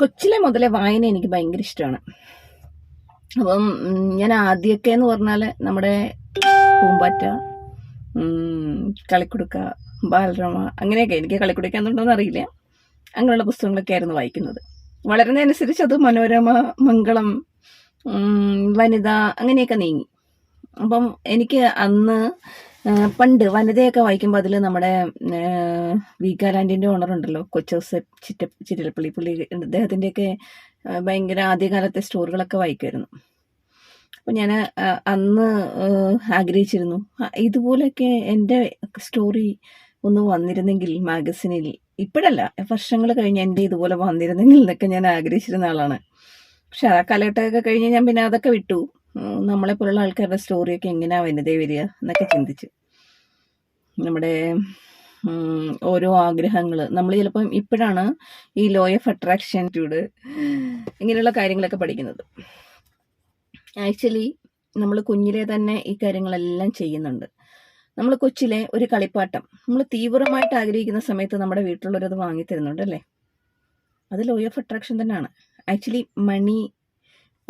കൊച്ചിലെ മുതലേ വായന എനിക്ക് ഭയങ്കര ഇഷ്ടമാണ് അപ്പം ഞാൻ ആദ്യമൊക്കെ എന്ന് പറഞ്ഞാൽ നമ്മുടെ പൂമ്പാറ്റ കളിക്കുടുക്ക ബാലരമ അങ്ങനെയൊക്കെ എനിക്ക് കളിക്കുടുക്ക എന്തുണ്ടോന്ന് അറിയില്ല. അങ്ങനെയുള്ള പുസ്തകങ്ങളൊക്കെ ആയിരുന്നു വായിക്കുന്നത്. വളരുന്നതനുസരിച്ച് അത് മനോരമ മംഗളം വനിത അങ്ങനെയൊക്കെ നീങ്ങി. അപ്പം എനിക്ക് അന്ന് പണ്ട് വനിതയൊക്കെ വായിക്കുമ്പോൾ അതിൽ നമ്മുടെ വീഗാലാൻഡിന്റെ ഓണർ ഉണ്ടല്ലോ കൊച്ചോസ് ചിറ്റ ചിറ്റലപ്പള്ളി പുള്ളി അദ്ദേഹത്തിന്റെയൊക്കെ ഭയങ്കര ആദ്യകാലത്തെ സ്റ്റോറികളൊക്കെ വായിക്കുമായിരുന്നു അപ്പം ഞാൻ അന്ന് ആഗ്രഹിച്ചിരുന്നു. ഇതുപോലെയൊക്കെ എന്റെ സ്റ്റോറി ഒന്ന് വന്നിരുന്നെങ്കിൽ മാഗസിനിൽ ഇപ്പോഴല്ല വർഷങ്ങൾ കഴിഞ്ഞ് എന്റെ ഇതുപോലെ വന്നിരുന്നെങ്കിൽ എന്നൊക്കെ ഞാൻ ആഗ്രഹിച്ചിരുന്ന ആളാണ്. പക്ഷെ ആ കാലഘട്ടമൊക്കെ കഴിഞ്ഞ് ഞാൻ പിന്നെ അതൊക്കെ വിട്ടു. ഉം, നമ്മളെ പോലുള്ള ആൾക്കാരുടെ സ്റ്റോറിയൊക്കെ എങ്ങനെയാ വനിതയെ വരിക എന്നൊക്കെ ചിന്തിച്ചു. നമ്മുടെ ഓരോ ആഗ്രഹങ്ങൾ നമ്മൾ ചിലപ്പം ഇപ്പോഴാണ് ഈ ലോ ഓഫ് അട്രാക്ഷൻ ട്യൂഡ് ഇങ്ങനെയുള്ള കാര്യങ്ങളൊക്കെ പഠിക്കുന്നത്. ആക്ച്വലി നമ്മൾ കുഞ്ഞിലെ തന്നെ ഈ കാര്യങ്ങളെല്ലാം ചെയ്യുന്നുണ്ട്. നമ്മൾ കൊച്ചിലെ ഒരു കളിപ്പാട്ടം. നമ്മൾ തീവ്രമായിട്ട് ആഗ്രഹിക്കുന്ന സമയത്ത് നമ്മുടെ വീട്ടിലുള്ളവരത് വാങ്ങി തരുന്നുണ്ട് അല്ലേ? അത് ലോ ഓഫ് അട്രാക്ഷൻ തന്നെയാണ്. ആക്ച്വലി മണി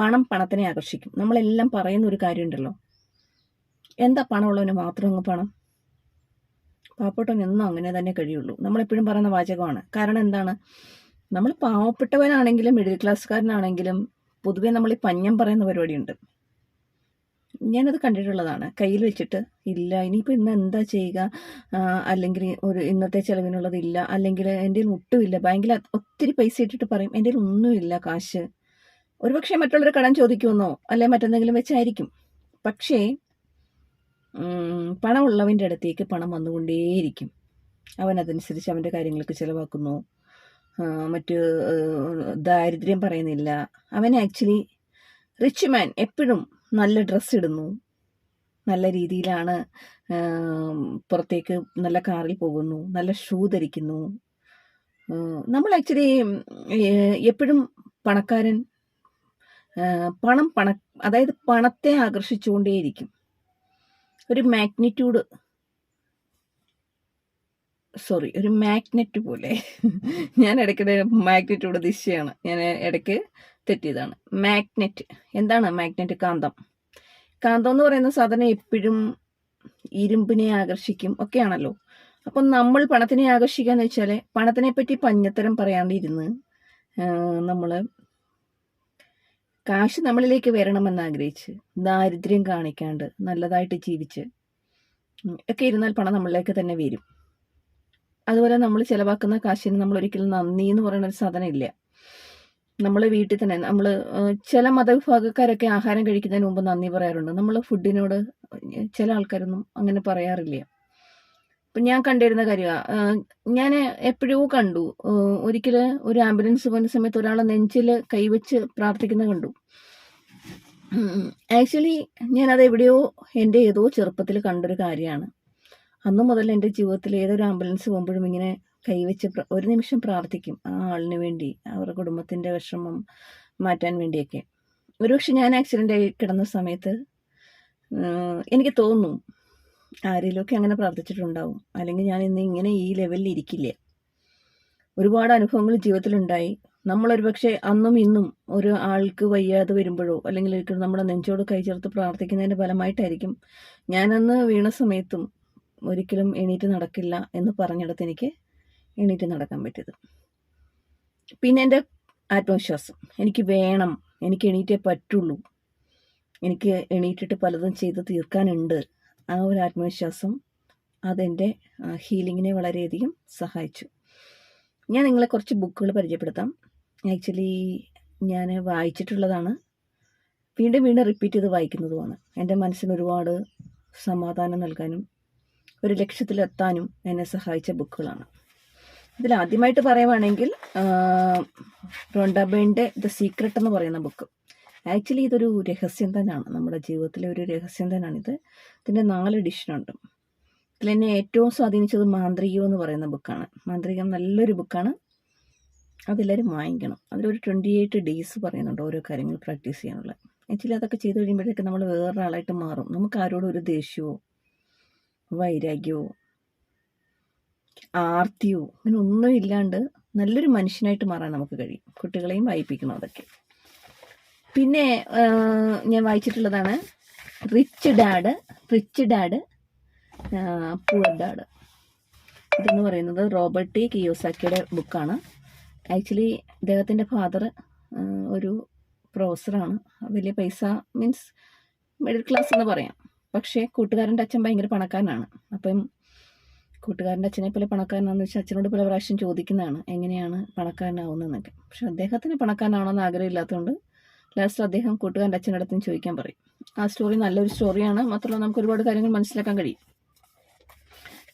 പണം പണത്തിനെ ആകർഷിക്കും. നമ്മളെല്ലാം പറയുന്ന ഒരു കാര്യമുണ്ടല്ലോ. എന്താ പണമുള്ളവന് മാത്രം അങ്ങ് പണം? പാവപ്പെട്ടവൻ എന്നും അങ്ങനെ തന്നെ കഴിയുള്ളൂ. നമ്മളെപ്പോഴും പറയുന്ന വാചകമാണ്. കാരണം എന്താണ്? നമ്മൾ പാവപ്പെട്ടവനാണെങ്കിലും മിഡിൽ ക്ലാസ്സുകാരനാണെങ്കിലും പൊതുവെ നമ്മൾ ഈ പഞ്ഞം പറയുന്ന പരിപാടിയുണ്ട്. ഞാനത് കണ്ടിട്ടുള്ളതാണ്. കയ്യിൽ വെച്ചിട്ട് ഇല്ല ഇനിയിപ്പോൾ ഇന്ന് എന്താ ചെയ്യുക? അല്ലെങ്കിൽ ഒരു ഇന്നത്തെ ചിലവിനുള്ളതില്ല അല്ലെങ്കിൽ എന്റെ ഒട്ടുമില്ല. ബാങ്കിൽ ഒത്തിരി പൈസ ഇട്ടിട്ട് പറയും. എന്റെ ഒന്നുമില്ല കാശ്. ഒരുപക്ഷെ മറ്റുള്ളവർ കടം ചോദിക്കുമെന്നോ അല്ലെ മറ്റെന്തെങ്കിലും വെച്ചായിരിക്കും. പക്ഷേ പണമുള്ളവന്റെ അടുത്തേക്ക് പണം വന്നുകൊണ്ടേയിരിക്കും. അവൻ അതനുസരിച്ച് അവന്റെ കാര്യങ്ങൾക്ക് ചിലവാക്കുന്നു. മറ്റ് ദാരിദ്ര്യം പറയുന്നില്ല. അവൻ ആക്ച്വലി റിച്ച് മാൻ എപ്പോഴും നല്ല ഡ്രസ്സ് ഇടുന്നു. നല്ല രീതിയിലാണ് പുറത്തേക്ക് നല്ല കാറിൽ പോകുന്നു. നല്ല ഷൂ ധരിക്കുന്നു. നമ്മൾ ആക്ച്വലി എപ്പോഴും പണക്കാരൻ പണം പണ അതായത് പണത്തെ ആകർഷിച്ചുകൊണ്ടേയിരിക്കും. ഒരു മാഗ്നിറ്റ്യൂഡ്. സോറി ഒരു മാഗ്നറ്റ് പോലെ. ഞാൻ ഇടയ്ക്കിടെ മാഗ്നിറ്റ്യൂഡ് ദിശയാണ്. ഞാൻ ഇടയ്ക്ക് തെറ്റിയതാണ്. മാഗ്നറ്റ്. എന്താണ് മാഗ്നറ്റ്? കാന്തം. കാന്തം എന്ന് പറയുന്ന സാധനം എപ്പോഴും ഇരുമ്പിനെ ആകർഷിക്കും ഒക്കെയാണല്ലോ. അപ്പം നമ്മൾ പണത്തിനെ ആകർഷിക്കാന്ന് വെച്ചാൽ പണത്തിനെ പറ്റി പഞ്ഞത്തരം പറയാണ്ടിരുന്ന് നമ്മൾ കാശ് നമ്മളിലേക്ക് വരണമെന്ന് ആഗ്രഹിച്ച് ദാരിദ്ര്യം കാണിക്കാണ്ട് നല്ലതായിട്ട് ജീവിച്ച് ഒക്കെ ഇരുന്നാൽ പണം നമ്മളിലേക്ക് തന്നെ വരും. അതുപോലെ നമ്മൾ ചിലവാക്കുന്ന കാശിന് നമ്മൾ ഒരിക്കലും നന്ദി എന്ന് പറയുന്ന ഒരു സാധനം ഇല്ല. നമ്മൾ വീട്ടിൽ തന്നെ നമ്മൾ ചില മതവിഭാഗക്കാരൊക്കെ ആഹാരം കഴിക്കുന്നതിന് മുമ്പ് നന്ദി പറയാറുണ്ട്. നമ്മൾ ഫുഡിനോട് ചില ആൾക്കാരൊന്നും അങ്ങനെ പറയാറില്ല. ഇപ്പം ഞാൻ കണ്ടിരുന്ന കാര്യമാണ് ഞാൻ എപ്പോഴോ കണ്ടു. ഒരിക്കൽ ഒരു ആംബുലൻസ് പോകുന്ന സമയത്ത് ഒരാളെ നെഞ്ചിൽ കൈവച്ച് പ്രാർത്ഥിക്കുന്ന കണ്ടു. ആക്ച്വലി ഞാനത് എവിടെയോ എന്റെ ഏതോ ചെറുപ്പത്തിൽ കണ്ടൊരു കാര്യമാണ്. അന്നു മുതൽ എന്റെ ജീവിതത്തിൽ ഏതൊരു ആംബുലൻസ് പോകുമ്പോഴും ഇങ്ങനെ കൈവച്ച് ഒരു നിമിഷം പ്രാർത്ഥിക്കും ആ ആളിന് വേണ്ടി അവരുടെ കുടുംബത്തിന്റെ വിഷമം മാറ്റാൻ വേണ്ടിയൊക്കെ. ഒരുപക്ഷെ ഞാൻ ആക്സിഡന്റ് ആയി കിടന്ന സമയത്ത് എനിക്ക് തോന്നുന്നു ആരെങ്കിലുമൊക്കെ അങ്ങനെ പ്രാർത്ഥിച്ചിട്ടുണ്ടാവും. അല്ലെങ്കിൽ ഞാൻ ഇന്ന് ഇങ്ങനെ ഈ ലെവലിൽ ഇരിക്കില്ല? ഒരുപാട് അനുഭവങ്ങൾ ജീവിതത്തിലുണ്ടായി. നമ്മളൊരു പക്ഷേ അന്നും ഇന്നും ഒരു ആൾക്ക് വയ്യാതെ വരുമ്പോഴോ അല്ലെങ്കിൽ ഒരിക്കലും നമ്മുടെ നെഞ്ചോട് കൈ ചേർത്ത് പ്രാർത്ഥിക്കുന്നതിന്റെ ഫലമായിട്ടായിരിക്കും ഞാനന്ന് വീണ സമയത്തും ഒരിക്കലും എണീറ്റ് നടക്കില്ല എന്ന് പറഞ്ഞിടത്ത് എനിക്ക് എണീറ്റ് നടക്കാൻ പറ്റിയത്. പിന്നെ എന്റെ ആത്മവിശ്വാസം. എനിക്ക് വേണം. എനിക്ക് എണീറ്റേ പറ്റുള്ളൂ. എനിക്ക് എണീറ്റിട്ട് പലതും ചെയ്ത് തീർക്കാനുണ്ട്. ആ ഒരു ആത്മവിശ്വാസം അതെന്റെ ഹീലിങ്ങിനെ വളരെയധികം സഹായിച്ചു. ഞാൻ നിങ്ങളെ കുറച്ച് ബുക്കുകൾ പരിചയപ്പെടുത്താം. ആക്ച്വലി ഞാൻ വായിച്ചിട്ടുള്ളതാണ്. വീണ്ടും വീണ്ടും റിപ്പീറ്റ് ചെയ്ത് വായിക്കുന്നതുമാണ്. എന്റെ മനസ്സിന് ഒരുപാട് സമാധാനം നൽകാനും ഒരു ലക്ഷ്യത്തിലെത്താനും എന്നെ സഹായിച്ച ബുക്കുകളാണ്. ഇതിൽ ആദ്യമായിട്ട് പറയുവാണെങ്കിൽ റൊണ്ടാബേന്റെ ദ സീക്രട്ട് എന്ന് പറയുന്ന ബുക്ക്. ആക്ച്വലി ഇതൊരു രഹസ്യം തന്നെയാണ്. നമ്മുടെ ജീവിതത്തിലെ ഒരു രഹസ്യം തന്നെയാണ് ഇത്. ഇതിന്റെ നാല് എഡിഷനുണ്ട് ഇതിൽ എന്നെ ഏറ്റവും സ്വാധീനിച്ചത് മാന്ത്രികം എന്ന് പറയുന്ന ബുക്കാണ് മാന്ത്രികം നല്ലൊരു ബുക്കാണ് അതെല്ലാവരും വാങ്ങിക്കണം. അതിലൊരു ട്വന്റി എയ്റ്റ് ഡേയ്സ് പറയുന്നുണ്ട് ഓരോ കാര്യങ്ങൾ പ്രാക്ടീസ് ചെയ്യാനുള്ള. ആക്ച്വലി അതൊക്കെ ചെയ്ത് കഴിയുമ്പോഴത്തേക്ക് നമ്മൾ വേറൊരാളായിട്ട് മാറും. നമുക്ക് ആരോടും ഒരു ദേഷ്യമോ വൈരാഗ്യമോ ആർത്തിയോ അങ്ങനെ ഒന്നും ഇല്ലാണ്ട് നല്ലൊരു മനുഷ്യനായിട്ട് മാറാൻ നമുക്ക് കഴിയും. കുട്ടികളെയും വായിപ്പിക്കണം അതൊക്കെ. പിന്നെ ഞാൻ വായിച്ചിട്ടുള്ളതാണ് rich dad rich dad poor dad ഇതെന്ന് പറയുന്നത് റോബർട്ട് ടി. കിയോസാക്കിയുടെ ബുക്കാണ്. ആക്ച്വലി ഇദ്ദേഹത്തിന്റെ ഫാദർ ഒരു പ്രൊഫസറാണ് വലിയ പൈസ മീൻസ് മിഡിൽ ക്ലാസ് എന്ന് പറയാം. പക്ഷേ കൂട്ടുകാരന്റെ അച്ഛൻ ഭയങ്കര പണക്കാരനാണ്. അപ്പം കൂട്ടുകാരന്റെ അച്ഛനെ പോലെ പണക്കാരനാണെന്ന് വെച്ചാൽ അച്ഛനോട് പല പ്രാവശ്യം ചോദിക്കുന്നതാണ് എങ്ങനെയാണ് പണക്കാരനാവുന്നതെന്നൊക്കെ. പക്ഷെ അദ്ദേഹത്തിന് പണക്കാരനാവണമെന്ന് ആഗ്രഹമില്ലാത്തതുകൊണ്ട് ലാസ്റ്റ് അദ്ദേഹം കൂട്ടുകാരന്റെ അച്ഛന്റെ അടുത്തും ചോദിക്കാൻ പറയും. ആ സ്റ്റോറി നല്ലൊരു സ്റ്റോറിയാണ് മാത്രമല്ല നമുക്ക് ഒരുപാട് കാര്യങ്ങൾ മനസ്സിലാക്കാൻ കഴിയും.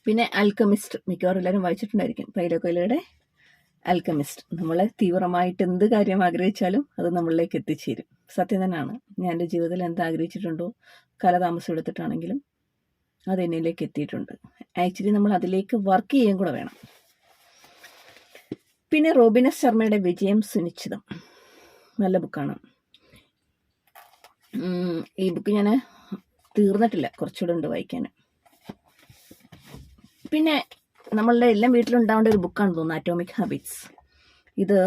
പിന്നെ അൽക്കമിസ്റ്റ് മിക്കവാറും എല്ലാവരും വായിച്ചിട്ടുണ്ടായിരിക്കും. പൈലോ കൊയിലയുടെ നമ്മൾ നമ്മളെ തീവ്രമായിട്ട് എന്ത് കാര്യം ആഗ്രഹിച്ചാലും അത് നമ്മളിലേക്ക് എത്തിച്ചേരും. സത്യം തന്നെയാണ്. ഞാൻ എന്റെ ജീവിതത്തിൽ എന്ത് ആഗ്രഹിച്ചിട്ടുണ്ടോ കാലതാമസം എടുത്തിട്ടാണെങ്കിലും അത് എന്നിലേക്ക് എത്തിയിട്ടുണ്ട്. ആക്ച്വലി നമ്മൾ അതിലേക്ക് വർക്ക് ചെയ്യാൻ കൂടെ വേണം. പിന്നെ റോബിനസ് ശർമ്മയുടെ വിജയം സുനിശ്ചിതം. നല്ല ബുക്കാണ് ഈ ബുക്ക് ഞാൻ തീർന്നിട്ടില്ല. കുറച്ചുകൂടെ ഉണ്ട് വായിക്കാൻ പിന്നെ നമ്മളുടെ എല്ലാം വീട്ടിലുണ്ടാവേണ്ട ഒരു ബുക്കാണ് തോന്നുന്നത് അറ്റോമിക് ഹാബിറ്റ്സ് ഇത്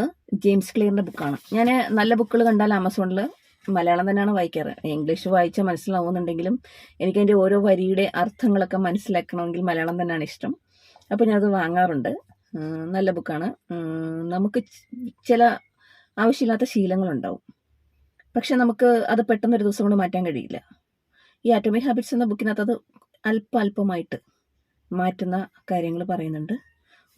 ജെയിംസ് ക്ലിയറിന്റെ ബുക്കാണ് ഞാൻ നല്ല ബുക്കുകൾ കണ്ടാൽ ആമസോണിൽ മലയാളം തന്നെയാണ് വായിക്കാറ്. ഇംഗ്ലീഷ് വായിച്ചാൽ മനസ്സിലാവുന്നുണ്ടെങ്കിലും എനിക്കതിന്റെ ഓരോ വരിയുടെ അർത്ഥങ്ങളൊക്കെ മനസ്സിലാക്കണമെങ്കിൽ മലയാളം തന്നെയാണ് ഇഷ്ടം. അപ്പോൾ ഞാനത് വാങ്ങാറുണ്ട്. നല്ല ബുക്കാണ് നമുക്ക് ചില ആവശ്യമില്ലാത്ത ശീലങ്ങളുണ്ടാവും. പക്ഷെ നമുക്ക് അത് പെട്ടെന്ന് ഒരു ദിവസം കൊണ്ട് മാറ്റാൻ കഴിയില്ല. ഈ ആറ്റോമിക് ഹാബിറ്റ്സ് എന്ന ബുക്കിനകത്ത് അത് അല്പ അല്പമായിട്ട് മാറ്റുന്ന കാര്യങ്ങൾ പറയുന്നുണ്ട്.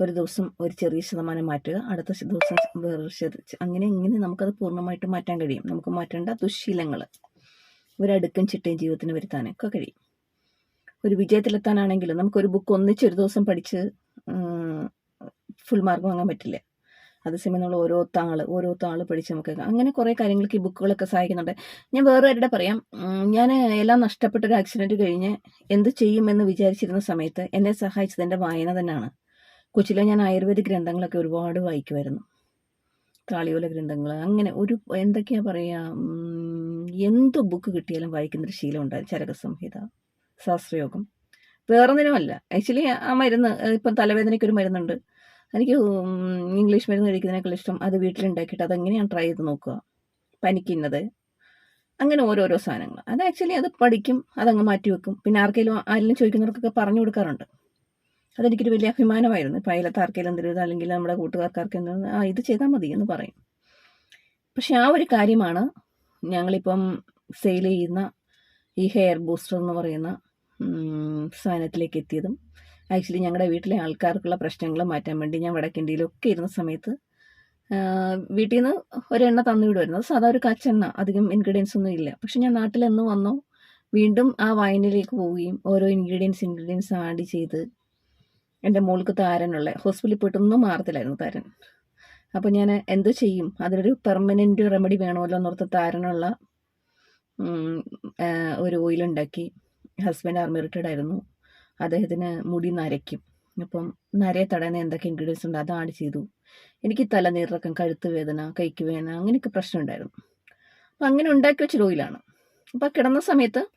ഒരു ദിവസം ഒരു ചെറിയ ശതമാനം മാറ്റുക അടുത്ത ദിവസം വേറൊരു ശത- അങ്ങനെ ഇങ്ങനെ നമുക്കത് പൂർണമായിട്ട് മാറ്റാൻ കഴിയും. നമുക്ക് മാറ്റേണ്ട ദുശ്ശീലങ്ങൾ ഒരു അടുക്കും ചിട്ടയും ജീവിതത്തിന് വരുത്താനൊക്കെ കഴിയും. ഒരു വിജയത്തിലെത്താനാണെങ്കിലും നമുക്കൊരു ബുക്ക് ഒന്നിച്ചൊരു ദിവസം പഠിച്ച് ഫുൾ മാർക്ക് വാങ്ങാൻ പറ്റില്ല. അതേസമയം ഓരോ താൾ ഓരോ താൾ പഠിച്ച് നമുക്ക് അങ്ങനെ കുറേ കാര്യങ്ങൾക്ക് ഈ ബുക്കുകളൊക്കെ സഹായിക്കുന്നുണ്ട്. ഞാൻ വേറെ ആരുടെ പറയാം ഞാൻ എല്ലാം നഷ്ടപ്പെട്ട ഒരു ആക്സിഡന്റ് കഴിഞ്ഞ് എന്ത് ചെയ്യുമെന്ന് വിചാരിച്ചിരുന്ന സമയത്ത് എന്നെ സഹായിച്ചത് എന്റെ വായന തന്നെയാണ്. കൊച്ചിലെ ഞാൻ ആയുർവേദ ഗ്രന്ഥങ്ങളൊക്കെ ഒരുപാട് വായിക്കുമായിരുന്നു. താളിയോല ഗ്രന്ഥങ്ങൾ അങ്ങനെ ഒരു എന്തൊക്കെയാ പറയുക എന്ത് ബുക്ക് കിട്ടിയാലും വായിക്കുന്നൊരു ശീലം ഉണ്ടായി. ചരകസംഹിത ശാസ്ത്രയോഗം. വേറൊന്നിനുമല്ല. ആക്ച്വലി ആ മരുന്ന് ഇപ്പം തലവേദനയ്ക്ക് ഒരു മരുന്നുണ്ട്. എനിക്ക് ഇംഗ്ലീഷ് മരുന്ന് കഴിക്കുന്നതിനേക്കാൾ ഇഷ്ടം അത് വീട്ടിലുണ്ടാക്കിയിട്ട് അതെങ്ങനെയാണ് ട്രൈ ചെയ്ത് നോക്കുക. പനിക്കുന്നത്. അങ്ങനെ ഓരോരോ സാധനങ്ങൾ. അത് ആക്ച്വലി അത് പഠിക്കും അതങ്ങ് മാറ്റി വെക്കും. പിന്നെ ആർക്കെങ്കിലും ആരെങ്കിലും ചോദിക്കുന്നവർക്കൊക്കെ പറഞ്ഞു കൊടുക്കാറുണ്ട്. അതെനിക്കൊരു വലിയ അഭിമാനമായിരുന്നു. ഇപ്പം അയലത്ത് ആർക്കെങ്കിലും എന്തെങ്കിലും അല്ലെങ്കിൽ നമ്മുടെ കൂട്ടുകാർക്ക് ആർക്കെങ്കിലും ആ ഇത് ചെയ്താൽ മതി എന്ന് പറയും. പക്ഷെ ആ ഒരു കാര്യമാണ് ഞങ്ങളിപ്പം സെയിൽ ചെയ്യുന്ന ഈ ഹെയർ ബൂസ്റ്റർ എന്ന് പറയുന്ന സാധനത്തിലേക്ക് എത്തിയതും. ആക്ച്വലി ഞങ്ങളുടെ വീട്ടിലെ ആൾക്കാർക്കുള്ള പ്രശ്നങ്ങൾ മാറ്റാൻ വേണ്ടി ഞാൻ വടക്കേണ്ടിയിലൊക്കെ ഇരുന്ന സമയത്ത് വീട്ടിൽ നിന്ന് ഒരെണ്ണ തന്നു വിടുമായിരുന്നു സാധാ ഒരു കച്ചെണ്ണ അധികം ഇൻഗ്രീഡിയൻസ് ഒന്നും ഇല്ല. പക്ഷെ ഞാൻ നാട്ടിൽ എന്ന് വന്നോ വീണ്ടും ആ വൈനിലേക്ക് പോവുകയും ഓരോ ഇൻഗ്രീഡിയൻസ് ഇൻഗ്രീഡിയൻസ് ആഡ് ചെയ്ത് എന്റെ മോൾക്ക് താരനുള്ള ഹോസ്പിറ്റലിൽ പോയിട്ടൊന്നും മാറത്തില്ലായിരുന്നു താരൻ. അപ്പോൾ ഞാൻ എന്ത് ചെയ്യും? അതിനൊരു പെർമനന്റ് റെമഡി വേണമല്ലോ എന്നോർത്ത് താരനുള്ള ഒരു ഓയിലുണ്ടാക്കി ഹസ്ബൻഡ് ആർമി റിട്ടയർഡ് ആയിരുന്നു. അദ്ദേഹത്തിന് മുടി നരയ്ക്കും. അപ്പം നരയെ തടയുന്ന എന്തൊക്കെ ഇൻഗ്രീഡിയൻസ് ഉണ്ട്? അതാണ് ചെയ്തു. എനിക്ക് തലനീറക്കം കഴുത്ത് വേദന കൈക്ക് വേദന അങ്ങനെയൊക്കെ പ്രശ്നം ഉണ്ടായിരുന്നു. അപ്പം അങ്ങനെ ഉണ്ടാക്കി വെച്ചൊരു ഓയിലാണ് അപ്പം കിടന്ന സമയത്ത്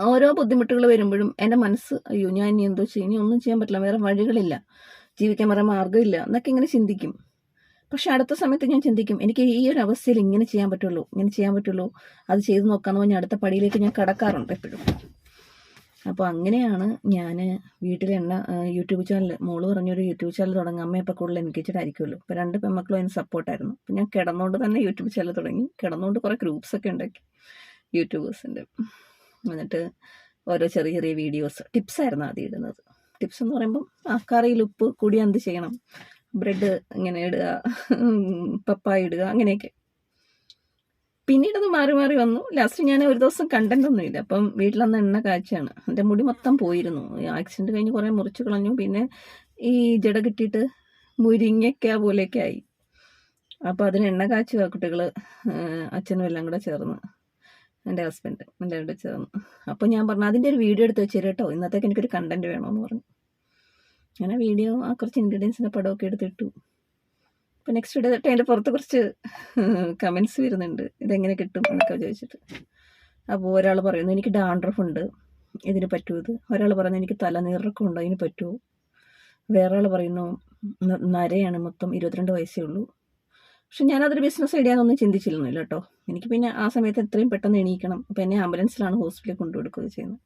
ഓരോ ബുദ്ധിമുട്ടുകൾ വരുമ്പോഴും എന്റെ മനസ്സ് അയ്യോ ഞാൻ ഇനി എന്തോ ചെയ്യും? ഇനി ഒന്നും ചെയ്യാൻ പറ്റില്ല. വേറെ വഴികളില്ല. ജീവിക്കാൻ വേറെ മാർഗമില്ല. എന്നൊക്കെ ഇങ്ങനെ ചിന്തിക്കും. പക്ഷെ അടുത്ത സമയത്ത് ഞാൻ ചിന്തിക്കും എനിക്ക് ഈ ഒരു അവസ്ഥയിൽ ഇങ്ങനെ ചെയ്യാൻ പറ്റുള്ളൂ ഇങ്ങനെ ചെയ്യാൻ പറ്റുള്ളൂ. അത് ചെയ്ത് നോക്കാമെന്ന് പറഞ്ഞാൽ അടുത്ത പടിയിലേക്ക് ഞാൻ കടക്കാറുണ്ട് എപ്പോഴും. അപ്പോൾ അങ്ങനെയാണ് ഞാൻ വീട്ടിൽ എണ്ണ യൂട്യൂബ് ചാനൽ മോൾ പറഞ്ഞൊരു യൂട്യൂബ് ചാനൽ തുടങ്ങി അമ്മ ഇപ്പോൾ കൂടുതൽ എനിക്കിച്ചിട്ടായിരിക്കുമല്ലോ അപ്പോൾ രണ്ട് പെൺമക്കളും അതിന് സപ്പോർട്ടായിരുന്നു. അപ്പോൾ ഞാൻ കിടന്നുകൊണ്ട് തന്നെ യൂട്യൂബ് ചാനൽ തുടങ്ങി. കിടന്നുകൊണ്ട് കുറേ ഗ്രൂപ്പ്സൊക്കെ ഉണ്ടാക്കി യൂട്യൂബേഴ്സിന്റെ എന്നിട്ട് ഓരോ ചെറിയ ചെറിയ വീഡിയോസ് ടിപ്സായിരുന്നു ആദ്യം ഇടുന്നത്. ടിപ്സ് എന്ന് പറയുമ്പം ആ കറിയിൽ ഉപ്പ് കൂടി എന്ത് ചെയ്യണം? ബ്രെഡ് ഇങ്ങനെ ഇടുക പപ്പായ ഇടുക അങ്ങനെയൊക്കെ. പിന്നീട് അത് മാറി മാറി വന്നു. ലാസ്റ്റ് ഞാൻ ഒരു ദിവസം കണ്ടന്റ് ഒന്നുമില്ല അപ്പം വീട്ടിലന്ന് എണ്ണ കാഴ്ചയാണ് എന്റെ മുടി മൊത്തം പോയിരുന്നു. ആക്സിഡന്റ് കഴിഞ്ഞ് കുറേ മുറിച്ച് കളഞ്ഞു. പിന്നെ ഈ ജട കിട്ടിയിട്ട് മുരിങ്ങയ്ക്ക പോലെയൊക്കെ ആയി. അപ്പോൾ അതിന് എണ്ണ കാച്ചുക കുട്ടികൾ അച്ഛനും എല്ലാം കൂടെ ചേർന്ന്. എന്റെ ഹസ്ബൻഡ് എന്റെ കൂടെ ചേർന്ന്. അപ്പോൾ ഞാൻ പറഞ്ഞു അതിന്റെ ഒരു വീഡിയോ എടുത്ത് വെച്ചു കേട്ടോ. ഇന്നത്തേക്ക് എനിക്കൊരു കണ്ടന്റ് വേണമെന്ന് പറഞ്ഞു. അങ്ങനെ വീഡിയോ ആ കുറച്ച് ഇൻഗ്രീഡിയൻസിന്റെ പടമൊക്കെ എടുത്തിട്ടു. അപ്പോൾ നെക്സ്റ്റ് വീഡിയോ അതിന്റെ പുറത്ത് കുറച്ച് കമൻസ് വരുന്നുണ്ട്. ഇതെങ്ങനെ കിട്ടും എന്നൊക്കെ ചോദിച്ചിട്ട് അപ്പോൾ ഒരാൾ പറയുന്നു എനിക്ക് ഡാൻഡ്രഫ് ഉണ്ട്. ഇതിന് പറ്റുമോ ഇത്. ഒരാൾ പറയുന്നു എനിക്ക് തലനീറക്കം ഉണ്ട്. അതിന് പറ്റൂ. വേറെ ആൾ പറയുന്നു നരയാണ് മൊത്തം ഇരുപത്തിരണ്ട് വയസ്സേ ഉള്ളൂ. പക്ഷെ ഞാനതൊരു ബിസിനസ് ഐഡിയ എന്നൊന്നും ചിന്തിച്ചിരുന്നില്ല കേട്ടോ. എനിക്ക് പിന്നെ ആ സമയത്ത് എത്രയും പെട്ടെന്ന് എണീക്കണം. അപ്പോൾ എന്നെ ആംബുലൻസിലാണ് ഹോസ്പിറ്റലിൽ കൊണ്ടുകൊടുക്കുകയും ചെയ്യുന്നത്.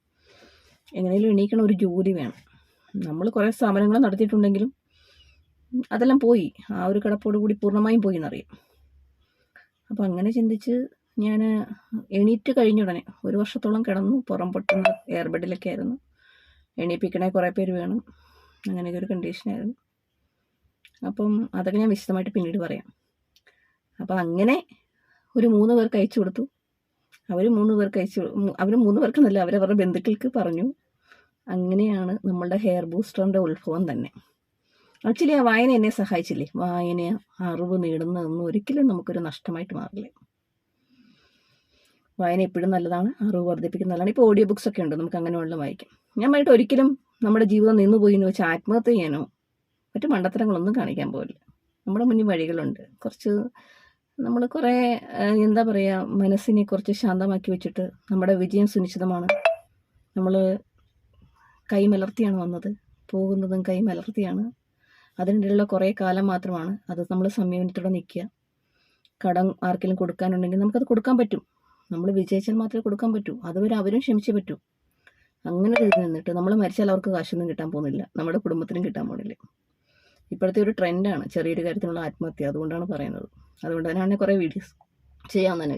എങ്ങനെയും എണീക്കണം ഒരു ജോലി വേണം. നമ്മൾ കുറേ സമരങ്ങൾ നടത്തിയിട്ടുണ്ടെങ്കിലും അതെല്ലാം പോയി. ആ ഒരു കിടപ്പോട് കൂടി പൂർണമായും പോയി എന്നറിയാം. അപ്പോൾ അങ്ങനെ ചിന്തിച്ച് ഞാൻ എണീറ്റ് കഴിഞ്ഞ ഉടനെ ഒരു വർഷത്തോളം കിടന്നു. പുറം പൊട്ടുന്ന എയർബെഡിലൊക്കെ ആയിരുന്നു. എണീപ്പിക്കണേ കുറേ പേര് വേണം. അങ്ങനെയൊക്കെ ഒരു കണ്ടീഷനായിരുന്നു അപ്പം അതൊക്കെ ഞാൻ വിശദമായിട്ട് പിന്നീട് പറയാം. അപ്പോൾ അങ്ങനെ ഒരു മൂന്ന് പേർക്ക് അയച്ചു കൊടുത്തു. അവർ മൂന്ന് പേർക്ക് അയച്ചു അവർ മൂന്ന് പേർക്കെന്നല്ല അവരവരുടെ ബന്ധുക്കൾക്ക് പറഞ്ഞു. അങ്ങനെയാണ് നമ്മളുടെ ഹെയർ ബൂസ്റ്ററിന്റെ ഉത്ഭവം തന്നെ. ആക്ച്വലി ആ വായന എന്നെ സഹായിച്ചില്ലേ? വായന അറിവ് നേടുന്നതൊന്നും ഒരിക്കലും നമുക്കൊരു നഷ്ടമായിട്ട് മാറില്ല. വായന എപ്പോഴും നല്ലതാണ് അറിവ് വർദ്ധിപ്പിക്കുന്ന നല്ലതാണ്. ഇപ്പോൾ ഓഡിയോ ബുക്സ് ഒക്കെ ഉണ്ട് നമുക്ക് അങ്ങനെ വെള്ളം വായിക്കാം. ഞാൻ പറഞ്ഞിട്ട് ഒരിക്കലും നമ്മുടെ ജീവിതം നിന്നു പോയി എന്ന് വെച്ചാൽ ആത്മഹത്യ ചെയ്യാനോ മറ്റു മണ്ടത്തരങ്ങളൊന്നും കാണിക്കാൻ പോകില്ല നമ്മുടെ മുന്നിൽ വഴികളുണ്ട്. കുറച്ച് നമ്മൾ കുറേ എന്താ പറയുക മനസ്സിനെ കുറച്ച് ശാന്തമാക്കി വെച്ചിട്ട് നമ്മുടെ വിജയം സുനിശ്ചിതമാണ്. നമ്മൾ കൈമലർത്തിയാണ് വന്നത്. പോകുന്നതും കൈമലർത്തിയാണ്. അതിനിടയിലുള്ള കുറേ കാലം മാത്രമാണ് അത് നമ്മൾ സംയമനത്തോടെ നിൽക്കുക കടം ആർക്കെങ്കിലും കൊടുക്കാനുണ്ടെങ്കിൽ നമുക്കത് കൊടുക്കാൻ പറ്റും. നമ്മൾ വിജയിച്ചാൽ മാത്രമേ കൊടുക്കാൻ പറ്റൂ. അതുവരെ അവരും ക്ഷമിച്ചേ പറ്റൂ. അങ്ങനെ ഒരു ഇത് നിന്നിട്ട് നമ്മൾ മരിച്ചാൽ അവർക്ക് കാശൊന്നും കിട്ടാൻ പോകുന്നില്ല. നമ്മുടെ കുടുംബത്തിനും കിട്ടാൻ പോകുന്നില്ല. ഇപ്പോഴത്തെ ഒരു ട്രെൻഡാണ് ചെറിയൊരു കാര്യത്തിനുള്ള ആത്മഹത്യ. അതുകൊണ്ടാണ് പറയുന്നത്. അതുകൊണ്ട് തന്നെയാണ് കുറേ വീഡിയോസ് ചെയ്യാൻ തന്നെ